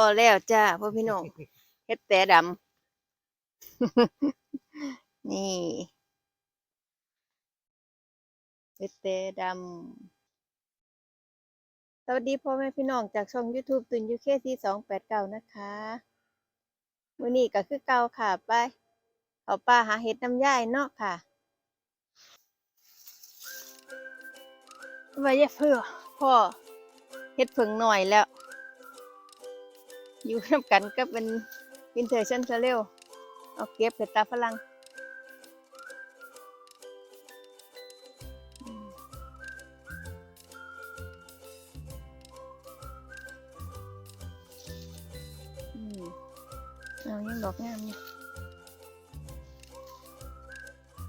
พอแล้วจ้าพ่อพี่น้องเฮ็ดแต่ดำ นี่เฮ็ดแต่ดำ สวัสดีพ่อแม่พี่น้องจากช่อง YouTube ตุนยูเคซีสองแปดเก้านะคะมื้อนี้ก็คือเก่าค่ะ ไป เอาป้าหาเฮ็ดน้ำย่ายเนาะค่ะไว้อย่าเพื่อพ่อเฮ็ดเพิ่งหน่อยแล้ว อยู่น้ำกันก็เป็นวินเทอร์ชันเร็วเอาเก็บเห็ดตาฝรั่งอืมอืมเอายังดอกงาม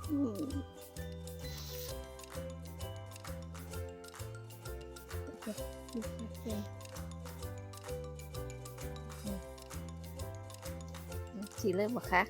อ สีเริ่มบ่คะ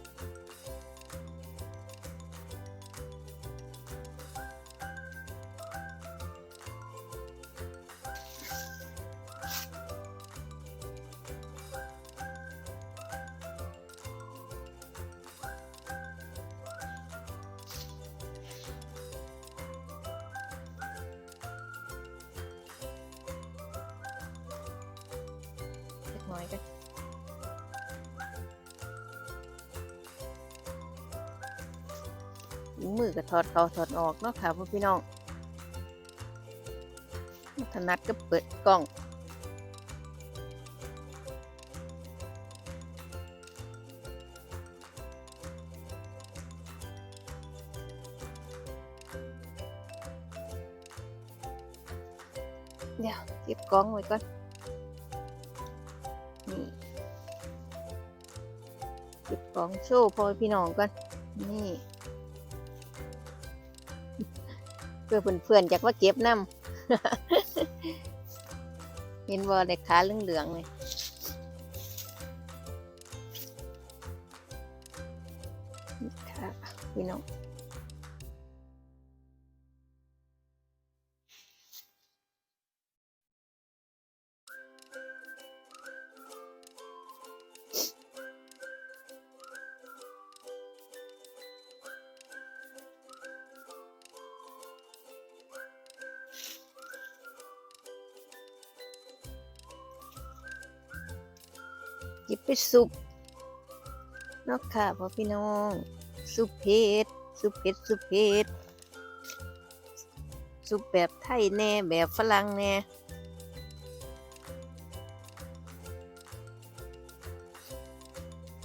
มือก็ถอดเขาถอดออกเนาะค่ะพ่อพี่น้องถนัดก็เปิดกล้องเดี๋ยวเก็บกล้องไว้ก่อนนี่เก็บกล้องโชว์พ่อพี่น้องก่อนนี่ เพื่อเพื่อนๆอยากว่าเก็บน้ำเห็นว่าได้ขาเหลืองๆเลยนี่ค่ะพี่น้อง หยิบไปซุปเนอกค่ะพ่อพี่น้อง ซุปเผ็ดซุปเผ็ดซุปเผ็ดซุปแบบไทยแน่แบบฝรั่งแน่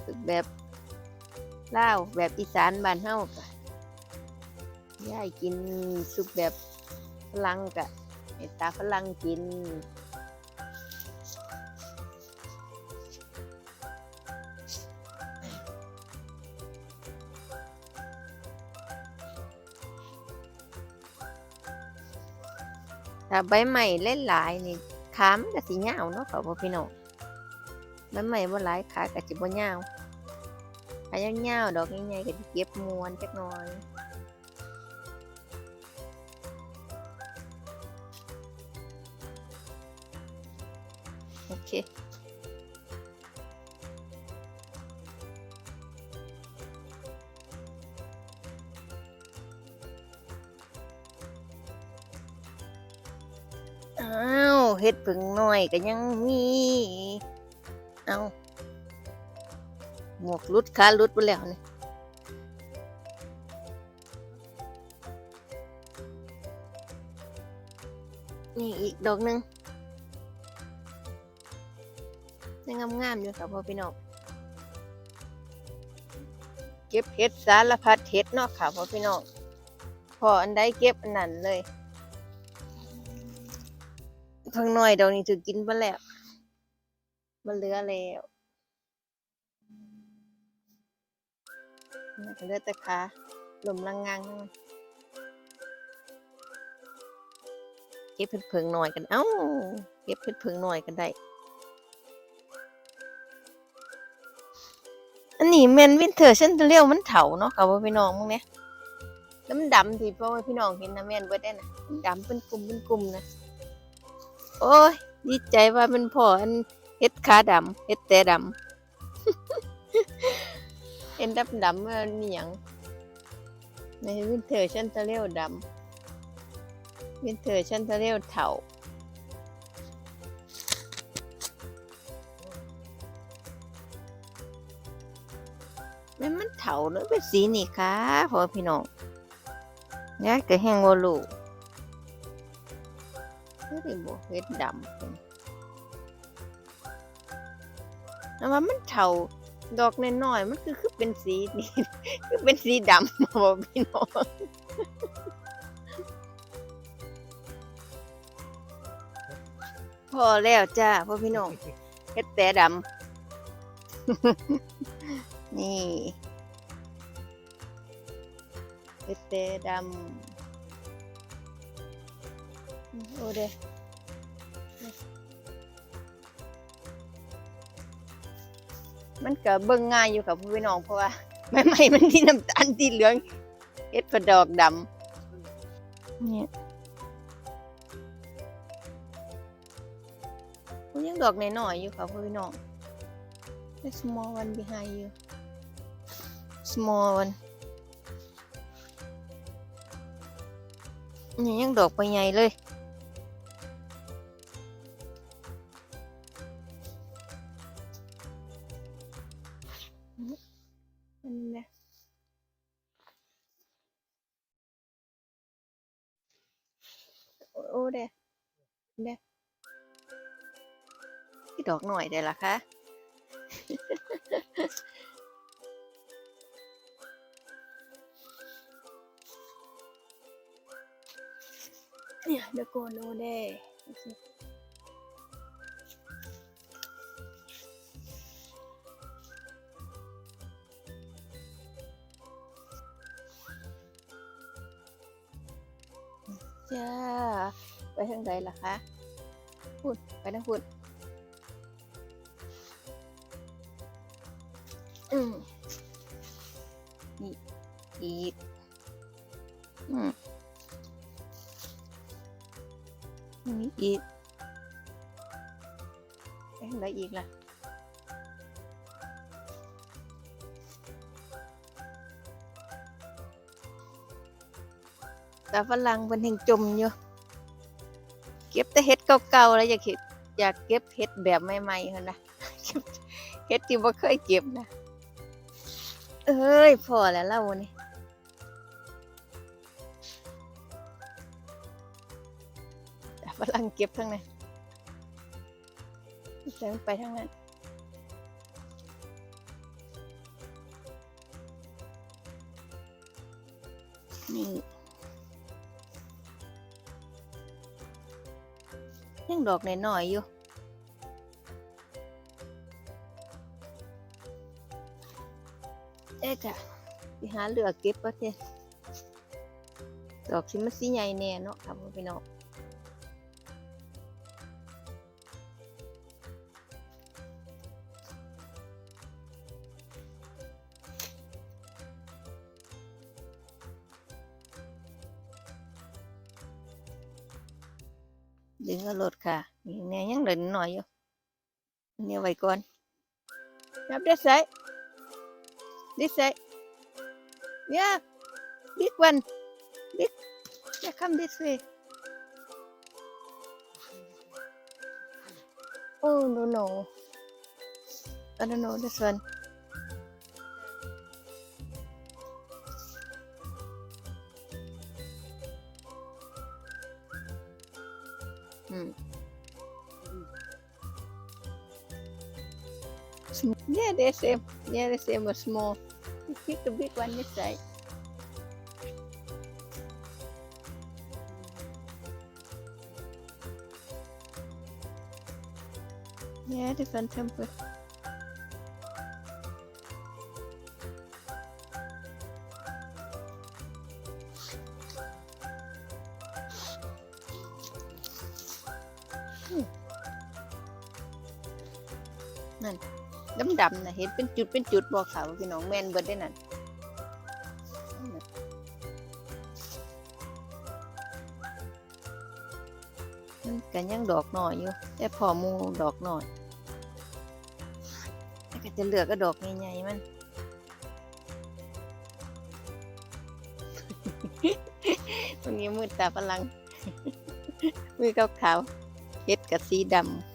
ซุปแบบลาวแบบอีสานบ้านเฮาก็ย่ายกินซุปแบบฝรั่งกะให้ตาฝรั่งกิน ถ้าใบใหม่นหลายนี่ขามกับสีเงาเนาะค่ะพ่อพี่น้องใบใหม่บ่หลายขากับจิบ่ยาวขายาวๆดอกใหญ่ๆกับเก็บมวนจักหน่อยโอเค เฮ็ดผึ่งน้อยก็ยังมี เอาหมวกลุดขาลุดไปแล้วนี่นี่อีกดอกหนึ่งยังงามๆอยู่ค่ะพ่อพี่น้องเก็บเห็ดสารพัดเห็ดเนาะค่ะพ่อพี่น้องพออันใดเก็บอันนั้นเลย พิ่งน้อยดอกนี้ถือกินไปแล้วมันเหลือแล้วนี่ก็เหลือแต่ขาหลมลังงางเก็บเพิ่งเพิงหน่อยกันเอ้าเก็บเพิ่งเพิงหน่อยกันได้อันนี้แมนวินเทอร์เช่นเรียวมันเถาเนาะค่ะว่าพี่น้องมึงเนี่ยแล้วมันดำทีเพราะว่าพี่น้องเห็นนะแมนเบิดได้นะดำเป็นกลุ่มเป็นกลุ่มนะ โอ้ยดีใจว่ามันพออันเฮ็ดขาดำเฮ็ดแต่ดำเห็นดำดำๆมันมีหยังในวินเทอร์ชันทะเลวดำวินเทอร์ชันทะเลวเถาแม่มันเถาเนอเป็นสีนี่ค่ะพ่อพี่น้องยายก็แห้งโมลู เฮ้ยบ่เฮ็ดดำเป็นแต่ว่ามันเถาดอกน้อยๆมันคือคือเป็นสีนี่คือเป็นสีดำบ่พี่น้องพอแล้วจ้าพ่อพี่น้องเฮ็ดแต่ดำนี่เฮ็ดแต่ดำ โอ้เด้มันก็เบิ่งง่ายอยู่ค่ะพี่น้องเพราะว่าใบไม้มันที่น้ำตาลที่เหลืองเฮ็ดประดอกดำเนี่ยมันยังดอกน้อยๆอยู่ค่ะพี่น้อง The small one behind you small one นี่ยังดอกไปใหญ่เลย อันนี้นะโอ้โอ้เด้เด้ที่ดอกหน่อยได้ละคะเนี่ยเดโกโนเด จ้า ไปทางใดล่ะคะพูดไปทางพูดอืมนี่อีกอืมนี่อีกไปทางใดอีกล่ะ แต่ฝรั่งเป็นแห่งจมอยู่เก็บแต่เห็ดเก่าๆแล้วอยากเห็ดอยากเก็บเห็ดแบบใหม่ๆเท่านะเก็บเห็ดที่บ่เคยเก็บนะเอ้ยพอแล้วเล่านี่ฝรั่งเก็บทั้งนั้นใส่มันไปทั้งนั้นนี่ ยังดอกน้อยๆอยู่เอ๊ะจ้ะไปหาเหลือเก็บก็เถอะดอกชิมันสีใหญ่แน่เนาะครับพี่น้อง ดึงเอารถค่ะนี่แน่ยังเหลือหน่อยอยู่อันนี้ไว้ก่อนจับได้ใส่ This side. Yeah, big one. Big. Yeah, come this way. Oh no no. I don't know this one. Yeah, they're same. Yeah, the same but small. You pick the big one this side. Yeah, different temper. Hmm. ดำๆนะเห็นเป็นจุดเป็นจุดบอกค่ะว่าพี่น้องแมนเบิดได้นั่นมันกันยังดอกหน่อยอยู่แต่พอมูดอกหน่อยก็จะเหลือกก็ดอกใหญ่ๆมันตรงนี้มืดตาพลังมือขาวๆ เฮ็ดกับสีดำ